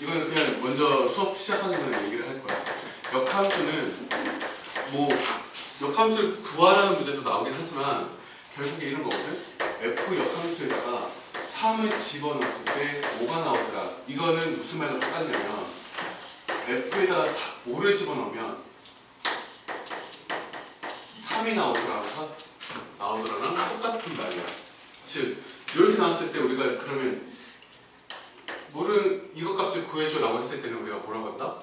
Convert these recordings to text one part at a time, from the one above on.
이거는 그냥 먼저 수업 시작하기 전에 얘기를 할 거야. 역함수는 뭐 역함수를 구하라는 문제도 나오긴 하지만 결국에 이런 거거든. f 역함수에다가 3을 집어넣었을 때 뭐가 나오더라. 이거는 무슨 말과 똑같냐면 f에다가 5를 집어넣으면 3이 나오더라서 나오더라랑 똑같은 말이야. 즉 이렇게 나왔을 때 우리가 그러면 뭐를 이것 값을 구해줘라고 했을 때는 우리가 뭐라고 한다?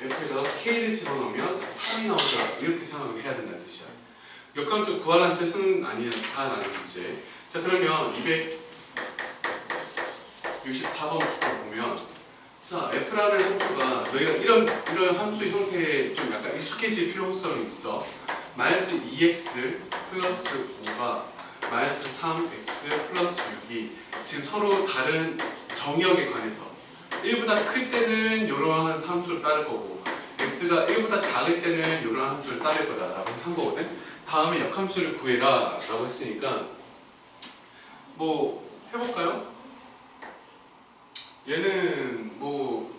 f에다가 k를 집어넣으면 3이 나오더라 이렇게 생각을 해야 된다는 뜻이야. 역함수 구하라는 뜻은 아니다라는 문제. 자 그러면 264번부터 보면 자 f라는 함수가 너희가 이런 이런 함수 형태에 좀 약간 익숙해질 필요성이 있어. 마이너스 2x 플러스 5가 마이너스 3x 플러스 6이 지금 서로 다른 정역에 관해서 1보다 클 때는 이러한 함수를 따를 거고 x가 1보다 작을 때는 이러한 함수를 따를 거다라고 한 거거든. 다음에 역함수를 구해라 라고 했으니까 뭐 해볼까요? 얘는 뭐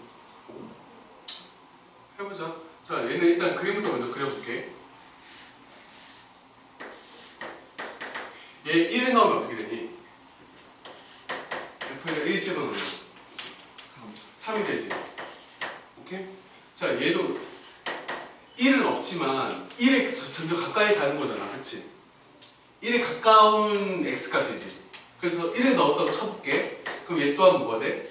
해보자. 자 얘는 일단 그림부터 먼저 그려볼게. 얘 1을 넣으면 어떻게 되니? F에다 1 집어넣으면 3이 되지. 오케이? 자 얘도 1은 없지만 1에 점점 가까이 가는 거잖아. 그치? 1에 가까운 x값이지. 그래서 1을 넣었다고 쳐볼게. 그럼 얘 또한 뭐가 돼?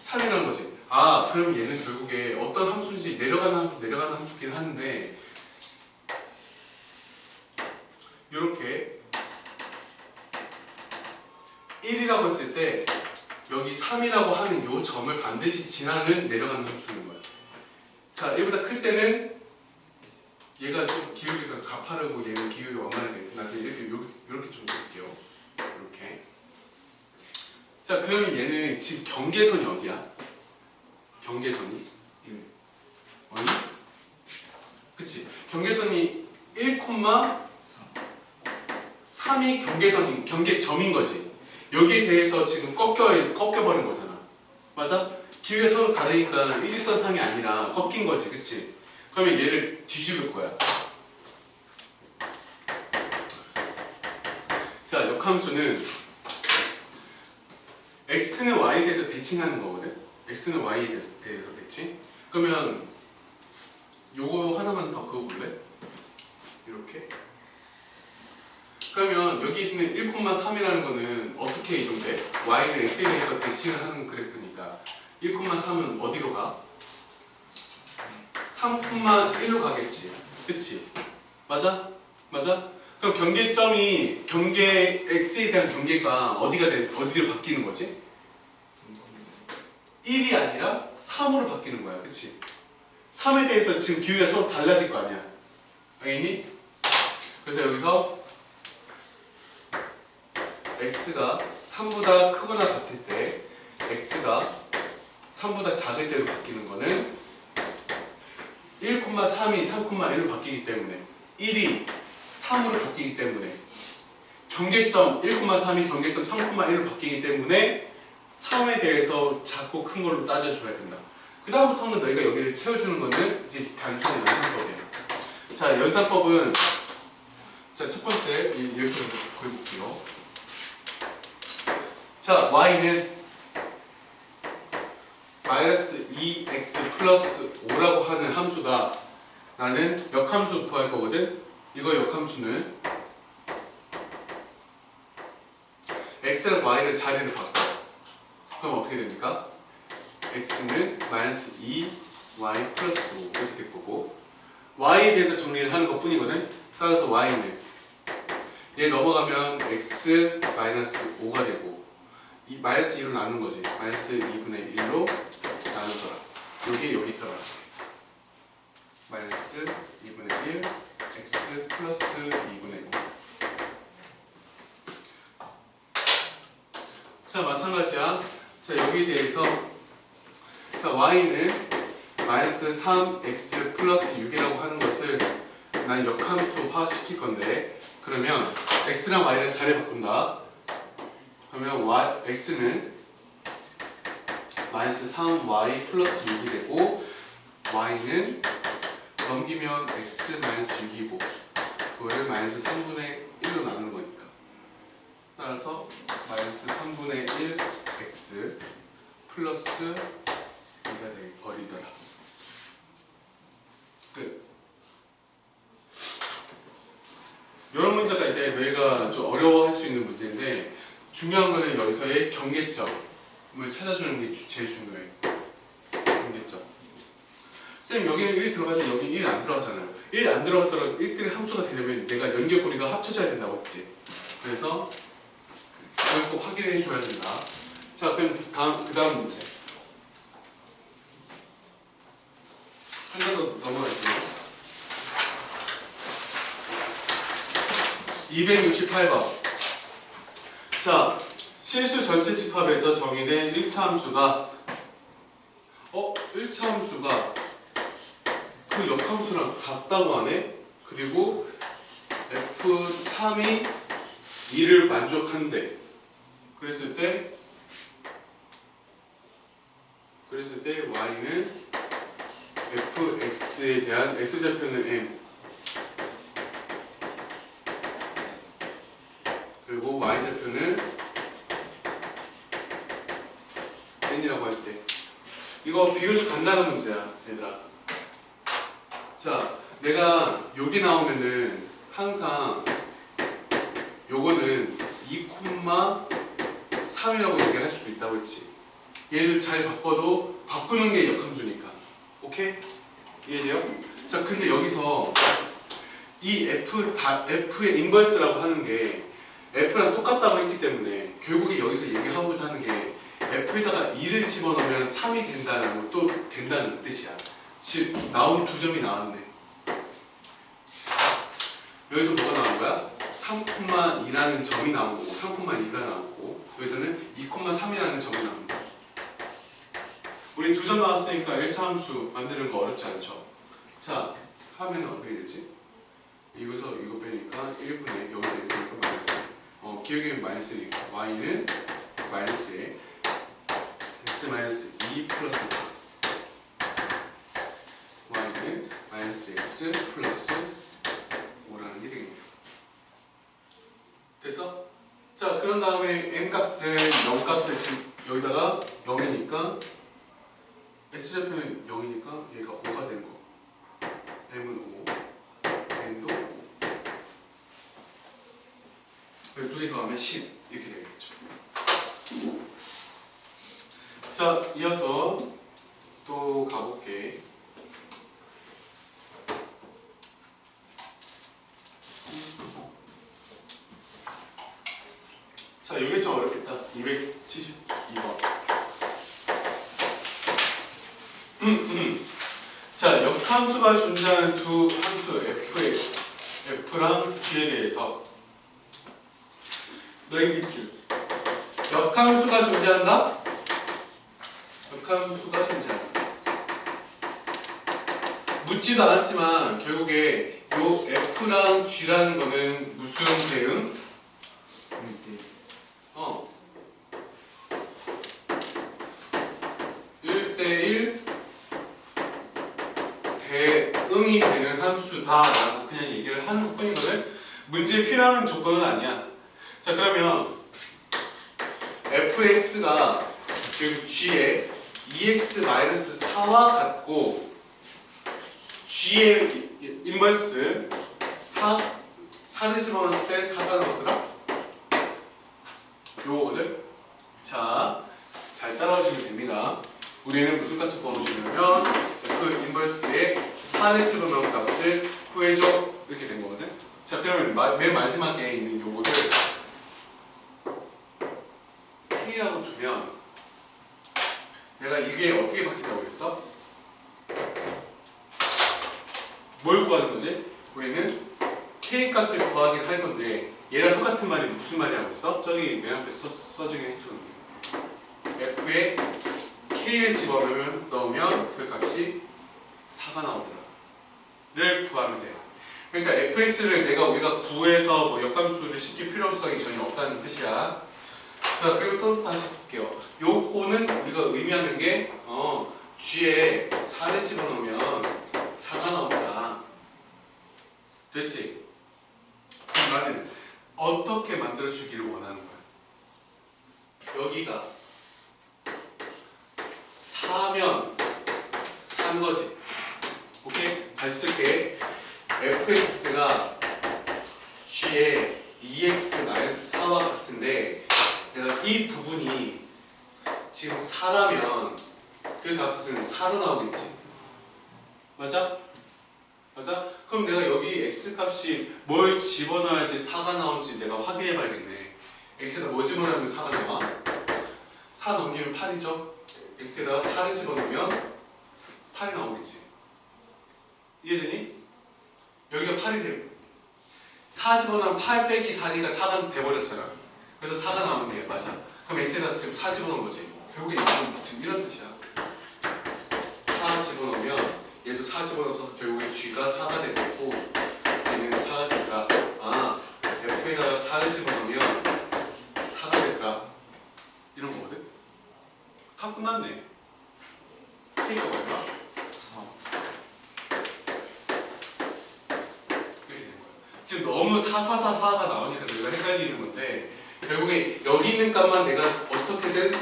3이라는 거지. 아, 그럼 얘는 결국에 어떤 함수인지 내려가는 함수, 내려가는 함수긴 하는데 이렇게 1이라고 했을 때 여기 3이라고 하는 요 점을 반드시 지나는 내려가는 함수인 거야. 자, 1보다 클 때는 얘가 좀 기울기가 가파르고 얘는 기울기 완만하게 나한테 이렇게 요- 이렇게 좀 볼게요. 이렇게. 자, 그러면 얘는 지금 경계선이 어디야? 경계선이 어디? 그치? 경계선이 1, 3이 경계선인 경계점인 거지. 여기에 대해서 지금 꺾여 꺾여버린 거잖아. 맞아? 기울기가 서로 다르니까 일직선상이 아니라 꺾인 거지, 그치? 그러면 얘를 뒤집을 거야. 자, 역함수는 x는 y에 대해서 대칭하는 거거든. x는 y에 대해서 대칭. 그러면 요거 하나만 더 그어볼래? 이렇게. 그러면 여기 있는 1,3이라는 거는 어떻게 이동돼? y는 x에 대해서 대칭을 하는 그래프니까 1,3은 어디로 가? 3,1로 가겠지. 그치? 맞아? 맞아? 그럼 경계점이 경계 x에 대한 경계가 어디가 돼? 어디로 바뀌는 거지? 1이 아니라 3으로 바뀌는 거야. 그치? 3에 대해서 지금 기울기가 서로 달라질 거 아니야. 알겠니? 그래서 여기서 x가 3보다 크거나 같을 때 x가 3보다 작을 때로 바뀌는 거는 1,3이 3,1로 바뀌기 때문에 1이 3으로 바뀌기 때문에 경계점 1,3이 경계점 3,1로 바뀌기 때문에 3에 대해서 작고 큰 걸로 따져줘야 된다. 그 다음부터는 너희가 여기를 채워주는 거는 이제 단순히 연산법이야. 자, 연산법은 자, 첫 번째 이- 이렇게 그려볼게요. 자, y는 마이너스 2x 플러스 5라고 하는 함수가 나는 역함수 구할 거거든. 이거 역함수는 x랑 y를 자리를 바꿔. 그럼 어떻게 됩니까? x는 마이너스 2y 플러스 5 이렇게 될 거고 y에 대해서 정리를 하는 것 뿐이거든. 따라서 y는 얘 넘어가면 x 마이너스 5가 되고 이 마이너스 2로 나눈 거지. 마이너스 2분의 1로 나누더라. 여기 여기 들어가. 마이너스 2분의 1 x 플러스 2분의 5. 자 마찬가지야. 자 여기에 대해서 자 y는 마이너스 3x 플러스 6이라고 하는 것을 난 역함수화 시킬 건데 그러면 x랑 y를 자리 바꾼다. 그러면 y x는 마이너스 3y 플러스 6이 되고 y는 넘기면 x 마이너스 6이고 그거를 마이너스 3분의 1로 나누는 거니까. 따라서 마이너스 3분의 1 x 플러스 2가 되 버리더라. 끝. 이런 문제가 이제 너희가 좀 어려워할 수 있는 문제인데 중요한 거는 여기서의 경계점을 찾아주는 게 주- 제일 중요해. 경계점. 쌤 여기는 1 들어가는데 여기 1 안 들어가잖아요. 1 안 들어갔더라도 1들의 함수가 되려면 내가 연결고리가 합쳐져야 된다고 했지. 그래서 그걸 꼭 확인해 줘야 된다. 자 그럼 다음 그 다음 문제. 한번더 넘어갈게요. 268번 자 실수 전체 집합에서 정의된 1차 함수가 어? 1차 함수가 그 역함수랑 같다고 하네 그리고 F3이 2를 만족한대 그랬을 때 그랬을 때 y는 fx에 대한 x좌표는 m 그리고 y좌표는 n이라고 할 때 이거 비교적 간단한 문제야 얘들아 자 내가 여기 나오면은 항상 요거는 2,3이라고 얘기를 할 수도 있다고 했지 얘를 잘 바꿔도 바꾸는 게 역함수니까 오케이? 이해돼요? 자 근데 여기서 이 f 다 f의 인버스라고 하는 게 f랑 똑같다고 했기 때문에 결국에 여기서 얘기하고자 하는 게 f에다가 2를 집어넣으면 3이 된다는 것도 된다는 뜻이야 즉 나온 두 점이 나왔네 여기서 뭐가 나온 거야? 3,2라는 점이 나온 거고 3,2가 나오고 여기서는 2,3이라는 점이 나온 거야 우리 두 점 나왔으니까 1차 함수 만드는 거 어렵지 않죠? 자, 하면 어떻게 되지? 이거서 이거 빼니까 1분의 여기서 이거 빼니까 마이너스 어, 기억에는 마이너스니까 y는 마이너스에 x 마이너스 2 플러스 4 y는 마이너스 x 플러스 5라는 게 되겠네요 됐어? 자, 그런 다음에 m 값을 0 값을 지- 여기다가 0이니까 x좌표는 0이니까 얘가 5가 되는 거. m은 5, n도 5. 12개 더하면 10 이렇게 되겠죠. 자, 이어서 또 가볼게. 자, 이게 좀 어렵겠다. 272번. 자, 역함수가 존재하는 두 함수 fx, f랑 g에 대해서 너희 밑줄 역함수가 존재한다? 역함수가 존재한다. 묻지도 않았지만 결국에 요 f랑 g라는 거는 무슨 대응? 어. 1대1 대응이 되는 함수다라고 그냥 얘기를 하는 것 뿐이거든. 문제에 필요한 조건은 아니야. 자 그러면 fx가 즉 g의 2x-4와 같고 g의 인버스 4 4를 집어넣었을 때 4가 나오더라? 요거거든. 자, 잘 따라오시면 됩니다. 우리는 무슨 값을 구하시냐면 f 인버스의 4를 집어넣은 값을 구해줘 이렇게 된 거거든. 자, 그러면 마, 맨 마지막에 있는 요거를 k라고 두면 이게 어떻게 바뀐다고 그랬어? 뭘 구하는 거지? 우리는 k 값을 구하긴 할 건데 얘랑 똑같은 말이 무슨 말이라고 했어? 저기 맨 앞에 써, 써지긴 했었는데 f에 k를 집어넣으면 넣으면 그 값이 4가 나오더라 를 구하면 돼요 그러니까 fx를 내가 우리가 구해서 뭐 역함수를 시킬 필요 성이 전혀 없다는 뜻이야 자 그리고 또 다시 볼게요. 요거는 우리가 의미하는 게 어, G에 4를 집어넣으면 4가 나온다. 됐지? 나는 어떻게 만들어주기를 원하는 거야? 여기가 4면 3 거지. 오케이? 다시 쓸게. fx가 g의 2x-4와 같은데 내가 이 부분이 지금 4라면 그 값은 4로 나오겠지. 맞아? 맞아? 그럼 내가 여기 x 값이 뭘 집어넣어야지 4가 나올지 내가 확인해 봐야겠네. x에다 뭐 집어넣으면 4가 나와? 4 넘기면 8이죠? x에다가 4를 집어넣으면 8이 나오겠지. 이해되니? 여기가 8이 돼. 4 집어넣으면 8 빼기 4니까 4가 돼버렸잖아. 그래서 4가 나오는데 맞아. 그럼 x에다 지금 4 집어넣은 거지. 결국에 이건 지금 이런 뜻이야. 4 집어넣으면 얘도 4 집어넣어서 결국에 g가 4가 되고 얘는 4가 되더라. 아, f에다가 4를 집어넣으면 4가 되더라. 이런 거거든. 다 끝났네. k가 얼마? 4. 이렇게 된 거야. 지금 너무 4444가 나오니까 내가 헷갈리는 건데 결국에 여기 있는 값만 내가 어떻게든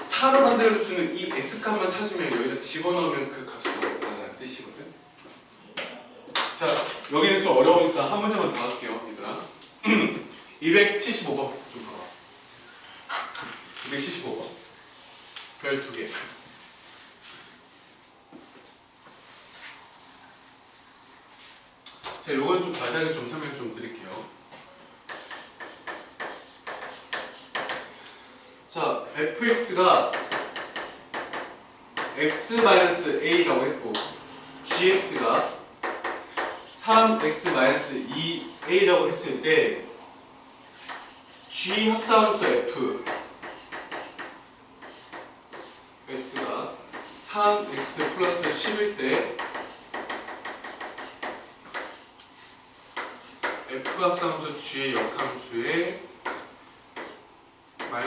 4로 만들어주는 이 x값만 찾으면 여기다 집어넣으면 그 값이 나온다는 뜻이거든. 자, 여기는 좀 어려우니까 한 문제만 더 할게요, 얘들아. 275번 좀 봐봐. 275번. 별 두 개. 자, 요건 좀 자세하게 좀 설명 좀 드릴게요. 자, fx가 x-a라고 했고 gx가 3x-2a라고 했을 때 g 합사함수 f x가 3x 플러스 10일 때 f 합사함수 g의 역함수에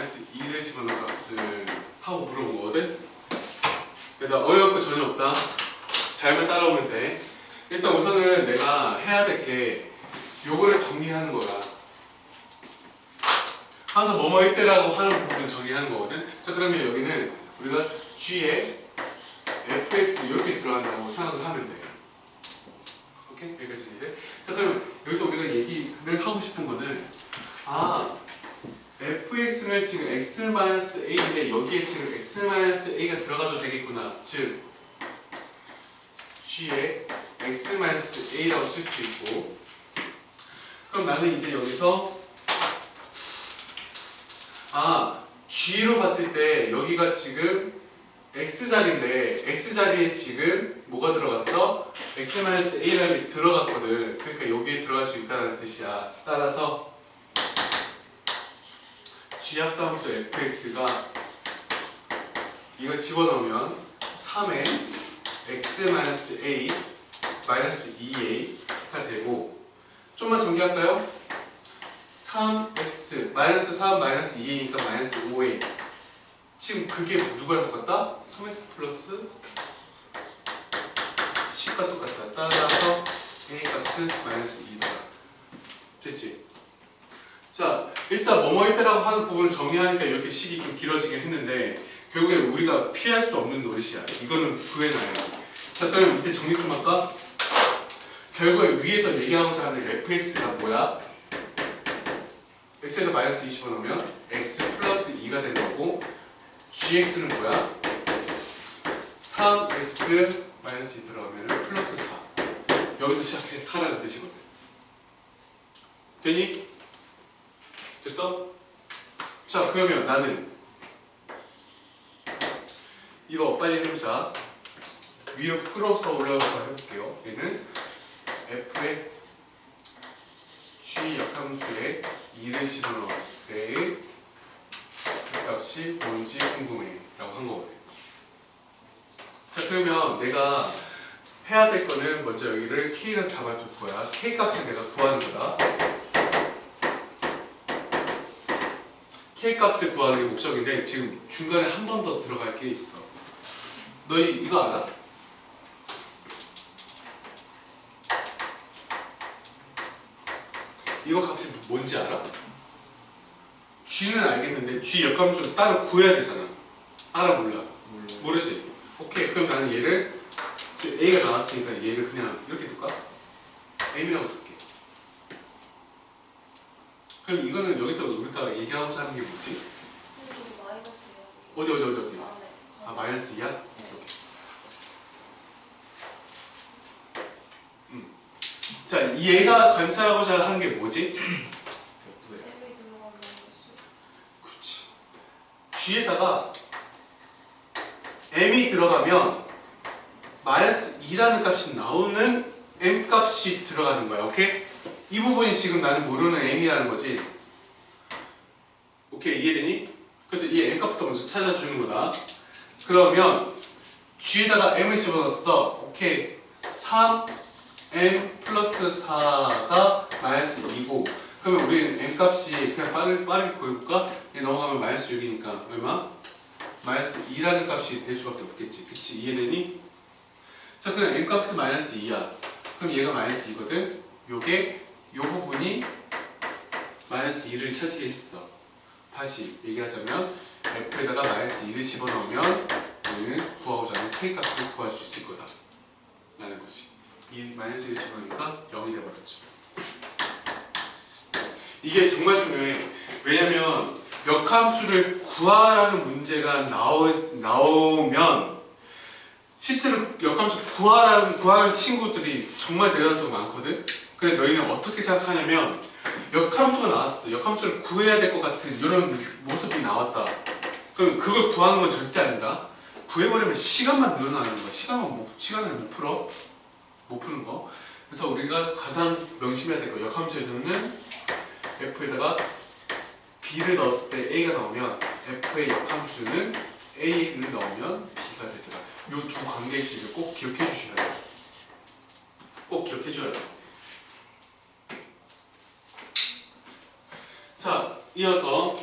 마이너스 2를 집어넣은 값을 하고 물어본 거거든? 어려울 거 전혀 없다. 잘만 따라오면 돼. 일단 우선은 내가 해야 될 게 요거를 정리하는 거야. 항상 뭐뭐일 때라고 하는 부분을 정리하는 거거든? 자 그러면 여기는 우리가 g에 fx 이렇게 들어간다고 생각을 하면 돼. 오케이? 여기까지 이해돼? 자 그럼 여기서 우리가 얘기를 하고 싶은 거는 아 fx는 지금 x-a인데 여기에 지금 x-a가 들어가도 되겠구나. 즉 g에 x-a라고 쓸 수 있고 그럼 나는 이제 여기서 아 g로 봤을 때 여기가 지금 x자리인데 x자리에 지금 뭐가 들어갔어? x-a라는 게 들어갔거든. 그러니까 여기에 들어갈 수 있다는 뜻이야. 따라서 g합사함수 fx가 이거 집어넣으면 3의 x-a 마이너스 2a가 되고 좀만 정리할까요? 3x 마이너스 3 마이너스 2a니까 마이너스 5a 지금 그게 누구랑 똑같다? 3x 플러스 10과 똑같다 따라서 a 값은 마이너스 2다 됐지? 자, 일단 뭐뭐일 때라고 하는 부분을 정리하니까 이렇게 식이 좀 길어지긴 했는데 결국에 우리가 피할 수 없는 노릇이야. 이거는 구해놔요. 자, 그럼 이때 정리 좀 할까? 결국에 위에서 얘기하고자 하는 fx가 뭐야? x에다 마이너스 20을 넣으면 x 플러스 2가 되는 거고 gx는 뭐야? 3x 마이너스 2 들어가면 플러스 4 여기서 시작해 하라는 뜻이거든. 되니? 됐어? 자 그러면 나는 이거 빨리 해보자. 위로 끌어서 올라가서 해볼게요. 얘는 f의 g 역함수에 2를 집어넣었을 때의 그 값이 뭔지 궁금해 라고 한 거거든. 자 그러면 내가 해야 될 거는 먼저 여기를 k를 잡아둘 거야. K 값을 내가 구하는 거다 k 값을 구하는 게 목적인데 지금 중간에 한 번 더 들어갈 게 있어. 너희 이거 알아? 이거 값이 뭔지 알아? g는 알겠는데 g 역함수 따로 구해야 되잖아. 알아 몰라? 모르지? 오케이 그럼 나는 얘를 지금 a가 나왔으니까 얘를 그냥 이렇게 m이라고 둘게. 그럼 이거는 여기서 우리가 얘기하고자 하는 게 뭐지? 저기 마이너스예요. 어디 어디 어디 어디? 아, 네. 아 마이너스 2야? 오케이. 음. 자 얘가 관찰하고자 하는 게 뭐지? 그렇지. G에다가 M이 들어가면 마이너스 2라는 값이 나오는 M 값이 들어가는 거야. 오케이? 이 부분이 지금 나는 모르는 M이라는 거지. 오케이 이해되니? 그래서 이 M 값부터 먼저 찾아주는 거다. 그러면 G에다가 M을 집어넣었어. 오케이. 3M 플러스 4가 마이너스 2고 그러면 우리는 M 값이 그냥 빠르게, 빠르게 보여볼까? 얘 넘어가면 마이너스 6이니까 얼마? 마이너스 2라는 값이 될 수밖에 없겠지. 그치? 이해되니? 자, 그럼 M 값은 마이너스 2야. 그럼 얘가 마이너스 2거든? 요게, 요 부분이 마이너스 2를 차지해 있어. 다시 얘기하자면 F에다가 마이너스 2를 집어넣으면 우리는 구하고자 하는 K 값을 구할 수 있을 거다. 라는 거지. 이 마이너스 1을 집어넣으니까 0이 돼버렸죠. 이게 정말 중요해. 왜냐면 역함수를 구하라는 문제가 나오, 나오면 실제로 역함수 구하라는 구하는 친구들이 정말 대다수가 많거든. 근데 너희는 어떻게 생각하냐면 역함수가 나왔어. 역함수를 구해야 될 것 같은 이런 모습이 나왔다. 그럼 그걸 구하는 건 절대 아니다. 구해버리면 시간만 늘어나는 거야. 시간만 못, 시간을 못 풀어. 못 푸는 거. 그래서 우리가 가장 명심해야 될 거. 역함수에서는 F에다가 B를 넣었을 때 A가 나오면 F의 역함수는 A를 넣으면 B가 되더라. 이 두 관계식을 꼭 기억해 주셔야 돼요. 꼭 기억해 줘야 돼요. 자, 이어서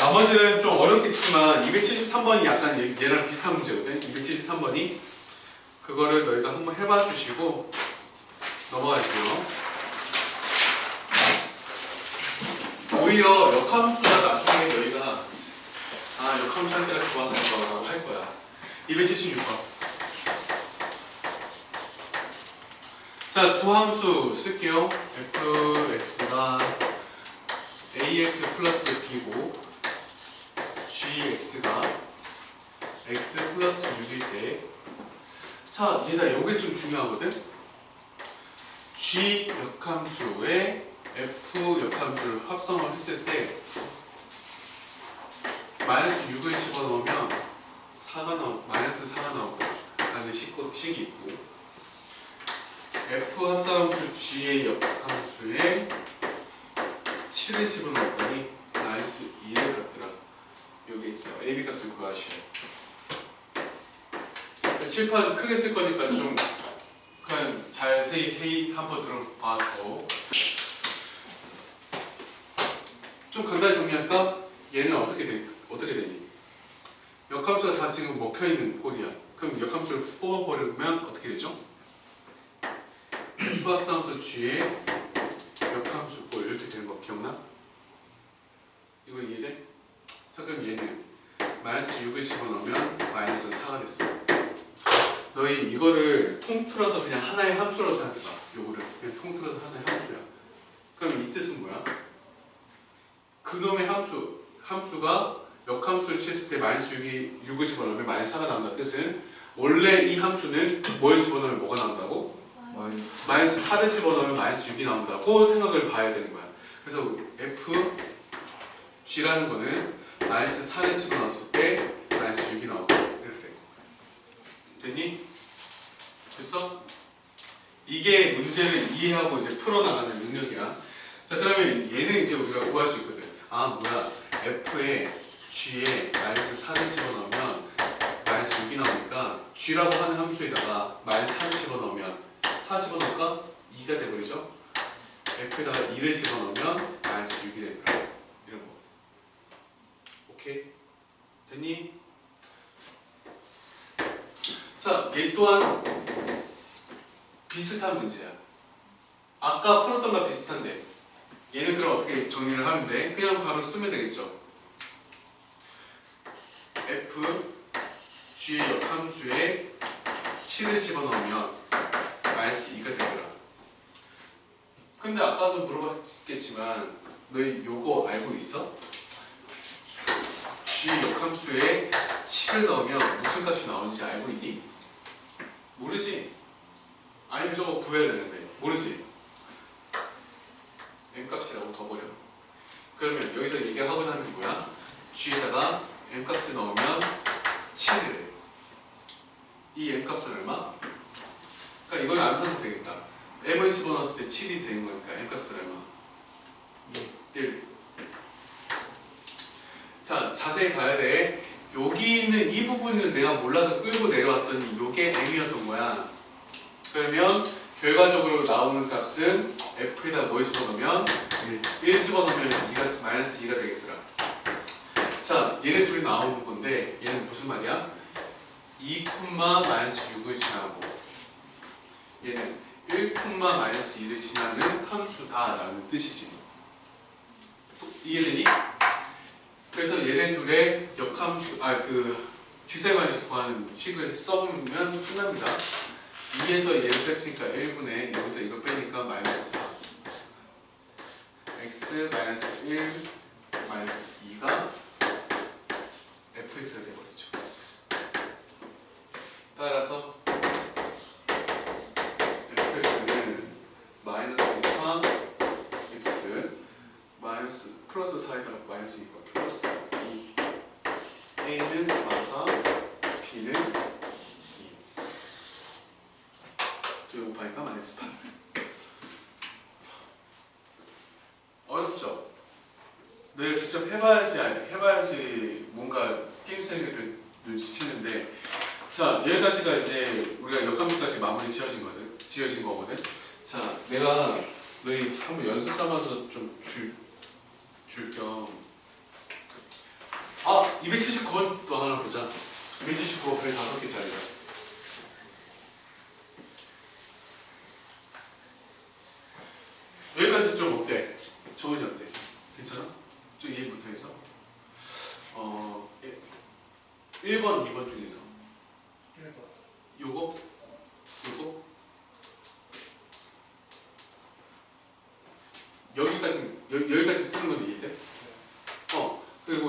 나머지는 좀 어렵겠지만 273번이 약간 얘- 얘랑 비슷한 문제거든. 273번이 그거를 너희가 한번 해봐 주시고 넘어갈게요. 오히려 역함수가 나중에 너희가 아 역함수 할 때가 좋았어 라고 할 거야 276번 자 두 함수 쓸게요 fx가 ax 플러스 b고 gx가 x 플러스 6일 때 자 얘들아 요게 좀 중요하거든. G 역함수에 f 역함수를 합성을 했을 때 마이너스 6을 집어넣으면 4가 나오 마이너스 4가 나오고 라는 식, 식이 있고 f 합성함수 g의 역함수에 7을 집어넣었더니 마이너스 2를 갖더라 여기 있어 ab 값을 구하시오 칠판 크게 쓸 거니까 좀 그냥 자세히 회의 한번 들어봐서 좀 간단히 정리할까? 얘는 어떻게 되, 어떻게 되니? 역함수가 다 지금 먹혀 있는 꼴이야. 그럼 역함수를 뽑아버리면 어떻게 되죠? 역함수 꼴 이렇게 되는 거 기억나? 이거 이해돼? 자 그럼 얘는 마이너스 6을 집어넣으면 마이너스 4가 됐어. 너희 이거를 통틀어서 그냥 하나의 함수로 생각해봐. 요거를 그냥 통틀어서 하나의 함수야. 그럼 이 뜻은 뭐야? 그놈의 함수, 함수가 역함수를 쳤을 때 마이너스 6이 6을 집어넣으면 마이너스 4가 나온다는 뜻은 원래 이 함수는 뭘 집어넣으면 뭐가 나온다고? 마이너스 4를 집어넣으면 마이너스 6이 나온다고 생각을 봐야 되는 거야. 그래서 f g라는 거는 마이너스 4를 집어넣었을 때 마이너스 6이 나온다. 이렇게 돼. 됐니? 됐어? 이게 문제를 이해하고 이제 풀어나가는 능력이야. 자 그러면 얘는 이제 우리가 구할 수 있거든. 아 뭐야 f에 g에 마이너스 4를 집어넣으면 마이너스 6이 나오니까 g라고 하는 함수에다가 마이너스 4를 집어넣으면 4 집어넣을까? 2가 돼버리죠? f에다가 2를 집어넣으면 마이너스 6이 되더라. 이런 거. 오케이 됐니? 자, 얘 또한 비슷한 문제야. 아까 풀었던 거 비슷한데 얘는 그럼 어떻게 정리를 하면 돼? 그냥 바로 쓰면 되겠죠. f g의 역함수에 7을 집어넣으면 마이너스 2가 되더라. 근데 아까도 물어봤겠지만 너희 요거 알고 있어? g 역함수에 7을 넣으면 무슨 값이 나오는지 알고 있니? 모르지? 아니면 저거 구해야 되는데 모르지? m 값이라고 더 버려. 그러면 여기서 얘기하고자 하는 게 뭐야? g에다가 m 값을 넣으면 1 집어넣었을 때 7이 되는 거니까 값을 얼마? 1. 자, 자세히 봐야 돼. 여기 있는 이 부분은 내가 몰라서 끌고 내려왔더니 이게 m이었던 거야. 그러면 결과적으로 나오는 값은 f에다 뭘 집어넣으면 1, 1 집어넣으면 2가, 마이너스 2가 되겠더라. 자, 얘네 둘이 나오는 건데 얘는 무슨 말이야? 2, 마이너스 6을 지나고 얘는 1 마이너스 2를 지나는 함수다 라는 뜻이지. 이해되니? 그래서 얘네 둘의 역함수, 아그 직사관식 구하는 식을 써보면 끝납니다. 2에서 얘를 뺐으니까 1분의 여기서 이걸 빼니까 마이너스 4 x 마이너스 1 마이너스 2가 fx가 되버리죠. 따라서 fx는 마이너스 4 x 마이너스 플러스 4에다가 마이너스 2가 플러스 2 a는 마사 b는 2 2 곱하니까 마이너스 8 어렵죠? 늘 직접 해봐야지 알- 해봐야지 뭔가 게임 세계를 눈치채는데. 자 여기까지가 이제 우리가 역함수까지 마무리 지어진 거든 지어진 거거든. 자 내가 너희 한번 연습 삼아서 좀줄줄겸. 아 279번 또 하나 보자. 279번 별 다섯 개짜리다 여기까지 좀 어때? 정은이 어때? 괜찮아? 좀 이해 못하겠어? 어, 예. 1번, 2번 중에서 1번 요거? 요거? 여기까지, 여, 여기까지 쓰는 건 이해돼? 어, 그리고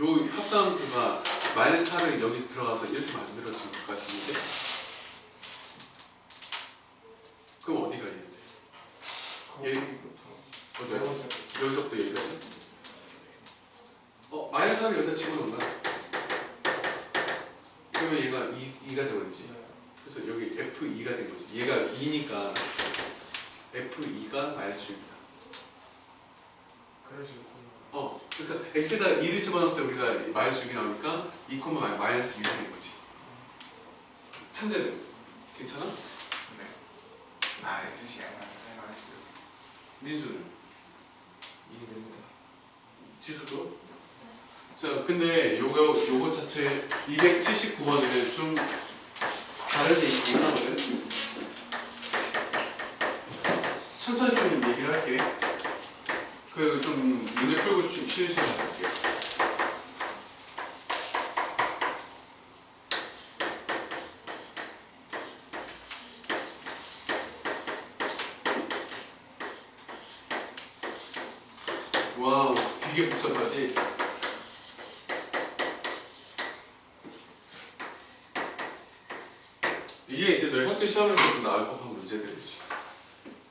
요 합산함수가 마이너스 4를 여기 들어가서 이렇게 만들어진 것까지 이해돼? 그럼 어디가 이해돼? 거기부터 어디야? 네 번째 여기서부터 여기까지? 어, 마이너스 4를 여기다 집어넣나? 그러면 얘가 2, 2가 되버리지 네. 그래서 여기 F2가 된 거지 얘가 2니까 F2가 마이너스 6이다 그래서 이거는 어, 그러니까 x에다 2를 집어넣었을 때 우리가 마이너스 6이 나오니까 2 콤마 마이너스 6이 되는 거지. 천재는 괜찮아? 네. 아, 예수씨 마이너스 미수는? 2이 됩니다. 지수도? 네. 자, 근데 요거, 요거 자체 279번에는 좀 다른 얘기긴 하거든 천천히 좀 얘기를 할게. 그좀 눈에 끌고 쉬시면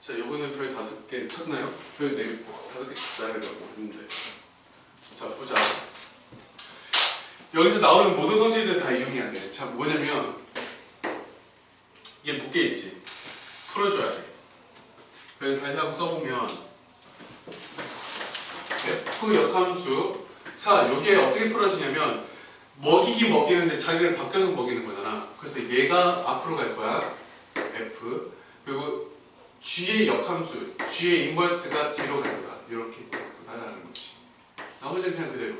자, 요거는 별 다섯 개 쳤나요? 별네 개, 다섯 개 되고 했는데. 자, 보자. 여기서 나오는 모든 성질들 다 이용해야 돼. 자, 뭐냐면 이게 묶여 있지. 풀어줘야 돼. 그래서 다시 한번 써보면 F 역함수. 자, 이게 어떻게 풀어지냐면 먹이기 먹이는데 자기를 바뀌어서 먹이는 거잖아. 그래서 얘가 앞으로 갈 거야. F. 그리고 G의 역함수, G의 인버스가 뒤로 갈 거야. 이렇게 나가는 거지. 나머지는 그냥 그대로.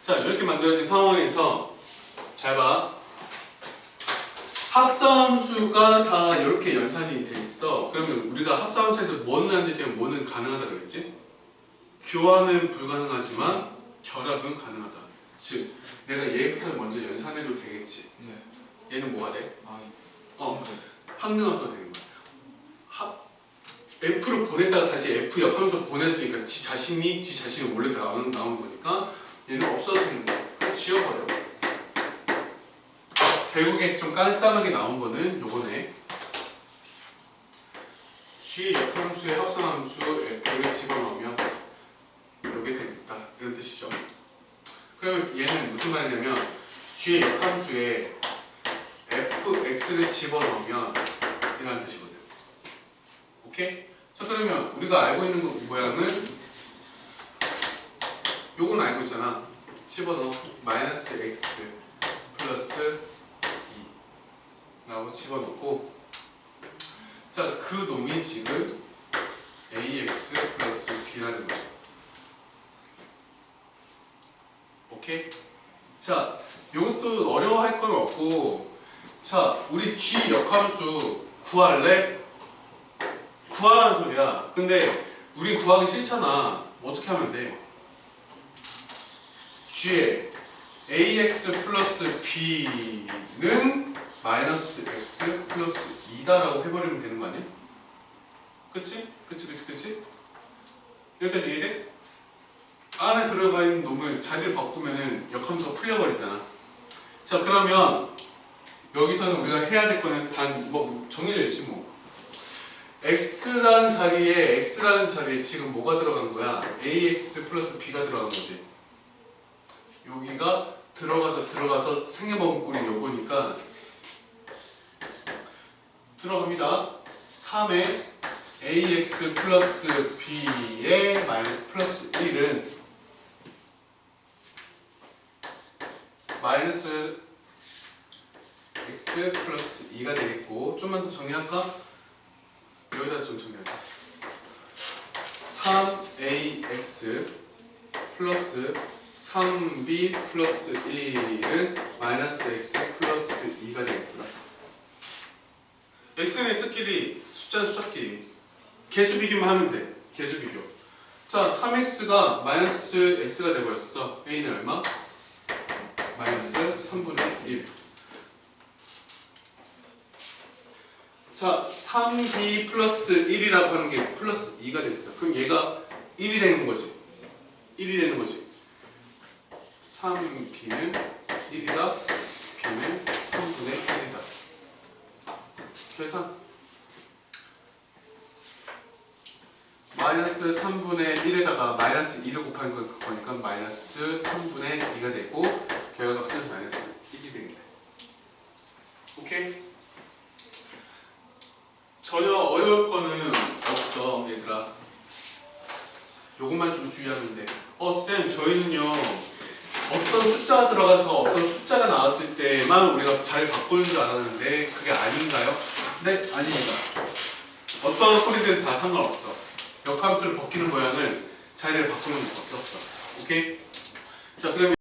자 이렇게 만들어진 상황에서 잘 봐. 합성함수가 다 이렇게 연산이 돼 있어. 그러면 우리가 합성함수에서 뭐는 안 되지만 뭐는 가능하다 그랬지? 교환은 불가능하지만 결합은 가능하다. 즉 내가 얘부터 먼저 연산해도 되겠지. 네. 얘는 뭐가 돼? 아, 어, 항등함수가 되는 거야. 하, F를 보냈다가 다시 F 역함수 보냈으니까 지 자신이 지 자신이 원래 나오는 나오는 거니까 얘는 없어지는 거야. 그냥 지워버려. 결국에 좀 깔쌈하게 나온 거는 요거네. G 역함수의 합성함수 F를 집어넣으면 이렇게 됩니다. 이런 뜻이죠. 그러면 얘는 무슨 말이냐면 G의 역함수에 fx를 집어넣으면 이라는 뜻이거든. 오케이? 자 그러면 우리가 알고 있는 거 모양은 요건 알고 있잖아. 집어넣어 마이너스 x 플러스 2 라고 집어넣고 자 그 놈이 지금 ax 플러스 b라는 거죠. 오케이? 자 요것도 어려워할 건 없고 자, 우리 G 역함수 구할래? 구하라는 소리야. 근데 우리 구하기 싫잖아. 어떻게 하면 돼? G에 AX 플러스 B는 마이너스 X 플러스 2다라고 해버리면 되는 거 아니야? 그치? 그치, 그치, 그치? 여기까지 이해돼? 안에 들어가 있는 놈을 자리를 바꾸면은 역함수가 풀려버리잖아. 자, 그러면 여기서는 우리가 해야 될 거는 단 뭐 정해져 있지 뭐. x라는 자리에 x라는 자리에 지금 뭐가 들어간 거야? ax 플러스 b가 들어간 거지. 여기가 들어가서 들어가서 생겨먹은 꼴이 요거니까 들어갑니다. 3에 ax 플러스 b의 마이너스 플러스 1은 마이너스 x 플러스 2가 되겠고 좀만 더 정리할까? 여기다 좀 정리하자. 3ax 플러스 3b 플러스 1은 마이너스 x 플러스 2가 되겠구나. x는 x끼리 숫자는 숫자끼리. 개수 비교만 하면 돼. 개수 비교. 자 3x가 마이너스 x가 돼버렸어. a는 얼마? 마이너스 3분의 1 자, 3b 플러스 1이라고 하는 게 플러스 2가 됐어. 그럼 얘가 1이 되는 거지. 1이 되는 거지. 3b는 1이다. b는 3분의 1이다. 계산. 마이너스 3분의 1에다가 마이너스 2를 곱한 거- 거니까 마이너스 3분의 2가 되고 결과값은 마이너스 1이 되겠네. 오케이? 전혀 어려울 거는 없어 얘들아 요것만 좀 주의하면 돼 어쌤 저희는요 어떤 숫자가 들어가서 어떤 숫자가 나왔을 때만 우리가 잘 바꾸는 줄 알았는데 그게 아닌가요? 네 아닙니다 어떤 소리든 다 상관없어 역함수를 벗기는 모양은 자리를 바꾸는 것밖에 없어 오케이? 자 그러면